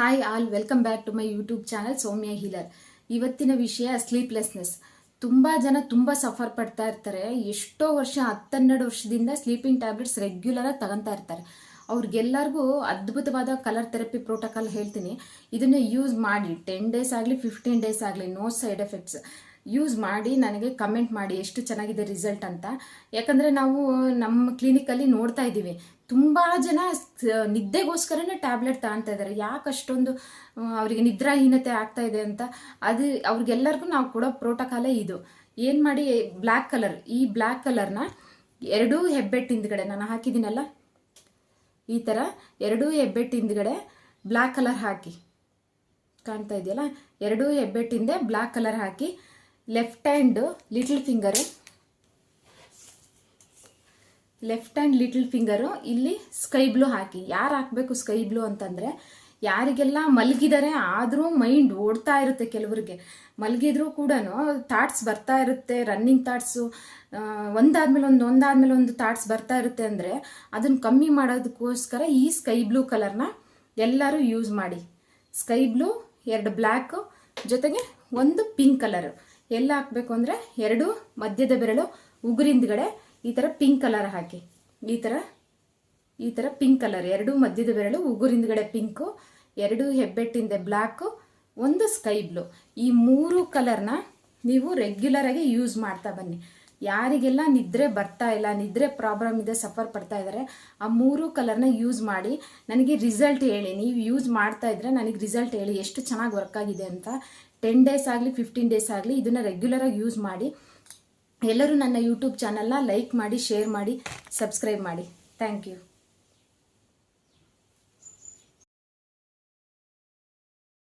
Hi all welcome back to my YouTube channel Soumya healer ಇವತ್ತಿನ ವಿಷಯ sleeplessness ತುಂಬ ಜನ ತುಂಬ ಸಫರ್ ಪಡ್ತಾ ಇರ್ತಾರೆ. ಎಷ್ಟೋ ವರ್ಷ ಹತ್ತೆರಡು ವರ್ಷದಿಂದ ಸ್ಲೀಪಿಂಗ್ ಟ್ಯಾಬ್ಲೆಟ್ಸ್ ರೆಗ್ಯುಲರಾಗಿ ತಗೊಂತಾ ಇರ್ತಾರೆ. ಅವ್ರಿಗೆಲ್ಲರಿಗೂ ಅದ್ಭುತವಾದ ಕಲರ್ ಥೆರಪಿ ಪ್ರೋಟೋಕಾಲ್ ಹೇಳ್ತೀನಿ. ಇದನ್ನು ಯೂಸ್ ಮಾಡಿ ಟೆನ್ ಡೇಸ್ ಆಗಲಿ ಫಿಫ್ಟೀನ್ ಡೇಸ್ ಆಗಲಿ ನೋ ಸೈಡ್ ಎಫೆಕ್ಟ್ಸ್ ಯೂಸ್ ಮಾಡಿ, ನನಗೆ ಕಮೆಂಟ್ ಮಾಡಿ ಎಷ್ಟು ಚೆನ್ನಾಗಿದೆ ರಿಸಲ್ಟ್ ಅಂತ. ಯಾಕಂದರೆ ನಾವು ನಮ್ಮ ಕ್ಲಿನಿಕಲ್ಲಿ ನೋಡ್ತಾ ಇದ್ದೀವಿ. ತುಂಬ ಜನ ನಿದ್ದೆಗೋಸ್ಕರನೇ ಟ್ಯಾಬ್ಲೆಟ್ ತಗೊಂತಾ ಇದ್ದಾರೆ. ಯಾಕೆ ಅಷ್ಟೊಂದು ಅವರಿಗೆ ನಿದ್ರಾಹೀನತೆ ಆಗ್ತಾ ಇದೆ ಅಂತ. ಅದು ಅವ್ರಿಗೆಲ್ಲರಿಗೂ ನಾವು ಕೊಡೋ ಪ್ರೋಟೋಕಾಲೇ ಇದು. ಏನು ಮಾಡಿ ಬ್ಲ್ಯಾಕ್ ಕಲರ್ ಈ ಬ್ಲ್ಯಾಕ್ ಕಲರ್ನ ಎರಡೂ ಹೆಬ್ಬೆಟ್ಟಿಂದ್ಗಡೆ ನಾನು ಹಾಕಿದ್ದೀನಲ್ಲ ಈ ಥರ ಎರಡೂ ಹೆಬ್ಬೆಟ್ಟು ಹಿಂದ್ಗಡೆ ಬ್ಲ್ಯಾಕ್ ಕಲರ್ ಹಾಕಿ ಕಾಣ್ತಾ ಇದೆಯಲ್ಲ? ಎರಡೂ ಹೆಬ್ಬೆಟ್ಟಿಂದೆ black colour hockey left hand little finger. Left and little finger ಇಲ್ಲಿ ಸ್ಕೈ ಬ್ಲೂ ಹಾಕಿ. ಯಾರು ಹಾಕಬೇಕು ಸ್ಕೈ ಬ್ಲೂ ಅಂತಂದರೆ ಯಾರಿಗೆಲ್ಲ ಮಲಗಿದ್ದಾರೆ ಆದರೂ ಮೈಂಡ್ ಓಡ್ತಾ ಇರುತ್ತೆ ಕೆಲವರಿಗೆ. ಮಲಗಿದ್ರೂ ಕೂಡ ಥಾಟ್ಸ್ ಬರ್ತಾ ಇರುತ್ತೆ ರನ್ನಿಂಗ್ ಥಾಟ್ಸು ಒಂದಾದ್ಮೇಲೆ ಒಂದು ಒಂದಾದ್ಮೇಲೆ ಒಂದು ಥಾಟ್ಸ್ ಬರ್ತಾ ಇರುತ್ತೆ ಅಂದರೆ ಅದನ್ನು ಕಮ್ಮಿ ಮಾಡೋದಕ್ಕೋಸ್ಕರ ಈ ಸ್ಕೈ ಬ್ಲೂ ಕಲರ್ನ ಎಲ್ಲರೂ ಯೂಸ್ ಮಾಡಿ. ಸ್ಕೈ ಬ್ಲೂ ಎರಡು ಬ್ಲ್ಯಾಕು ಜೊತೆಗೆ ಒಂದು ಪಿಂಕ್ ಕಲರು ಎಲ್ಲ ಹಾಕಬೇಕು ಅಂದರೆ ಎರಡು ಮಧ್ಯದ ಬೆರಳು ಉಗುರಿಂದ್ಗಡೆ ಈ ಥರ ಪಿಂಕ್ ಕಲರ್ ಹಾಕಿ. ಈ ಥರ ಈ ಥರ ಪಿಂಕ್ ಕಲರ್ ಎರಡು ಮಧ್ಯದ ಬೆರಳು ಉಗುರಿಂದಗಡೆ ಪಿಂಕು ಎರಡು ಹೆಬ್ಬೆಟ್ಟಿಂದ ಬ್ಲ್ಯಾಕು ಒಂದು ಸ್ಕೈ ಬ್ಲೂ ಈ ಮೂರು ಕಲರ್ನ ನೀವು ರೆಗ್ಯುಲರಾಗಿ ಯೂಸ್ ಮಾಡ್ತಾ ಬನ್ನಿ. ಯಾರಿಗೆಲ್ಲ ನಿದ್ರೆ ಬರ್ತಾ ಇಲ್ಲ, ನಿದ್ರೆ ಪ್ರಾಬ್ಲಮ್ ಇದೆ ಸಫರ್ ಪಡ್ತಾ ಇದ್ದಾರೆ ಆ ಮೂರು ಕಲರ್ನ ಯೂಸ್ ಮಾಡಿ ನನಗೆ ರಿಸಲ್ಟ್ ಹೇಳಿ. ನೀವು ಯೂಸ್ ಮಾಡ್ತಾ ಇದ್ರೆ ನನಗೆ ರಿಸಲ್ಟ್ ಹೇಳಿ. ಎಷ್ಟು ಚೆನ್ನಾಗಿ ವರ್ಕ್ ಆಗಿದೆ ಅಂತ. ಟೆನ್ ಡೇಸ್ ಆಗಲಿ ಫಿಫ್ಟೀನ್ ಡೇಸ್ ಆಗಲಿ ಇದನ್ನು ರೆಗ್ಯುಲರಾಗಿ ಯೂಸ್ ಮಾಡಿ. ಎಲ್ಲರೂ ನನ್ನ ಯೂಟ್ಯೂಬ್ ಚಾನಲ್ನ ಲೈಕ್ ಮಾಡಿ ಶೇರ್ ಮಾಡಿ ಸಬ್ಸ್ಕ್ರೈಬ್ ಮಾಡಿ. Thank you